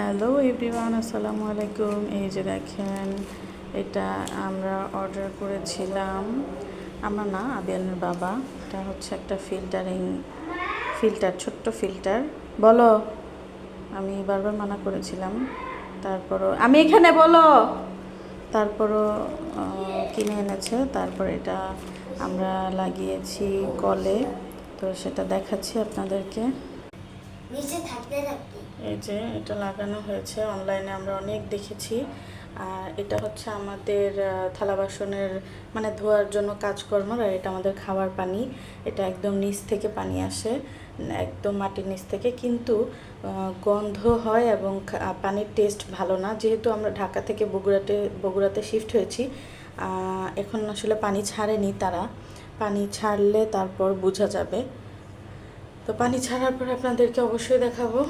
Hello everyone, আসসালামু আলাইকুম। এই যে দেখেন, এটা আমরা অর্ডার করেছিলাম। আমরা না আবিয়ানের বাবা, এটা হচ্ছে একটা ফিল্টারিং ফিল্টার ছোট্ট ফিল্টার বলো, আমি বারবার মানা করেছিলাম। তারপরও, আমি এখানে, বলো! তারপরও কিনে এনেছে। তারপর এটা আমরা লাগিয়েছি কলে। তো সেটা দেখাচ্ছি আপনাদেরকে। এই যে এটা লাগানো হয়েছে অনলাইনে আমরা অনেক দেখেছি। আর এটা হচ্ছে আমাদের থালা বাসনের মানে ধোয়ার জন্য কাজকর্ম, আর এটা আমাদের খাবার পানি। এটা একদম নিচ থেকে পানি আসে, একদম মাটির নিচ থেকে। কিন্তু গন্ধ হয় এবং পানির টেস্ট ভালো না। যেহেতু আমরা ঢাকা থেকে বগুড়াতে বগুড়াতে শিফট হয়েছি এখন আসলে পানি ছাড়েনি তারা। পানি ছাড়লে তারপর বোঝা যাবে। তো পানি ছাড়ার পর আপনাদেরকে অবশ্যই দেখাবো।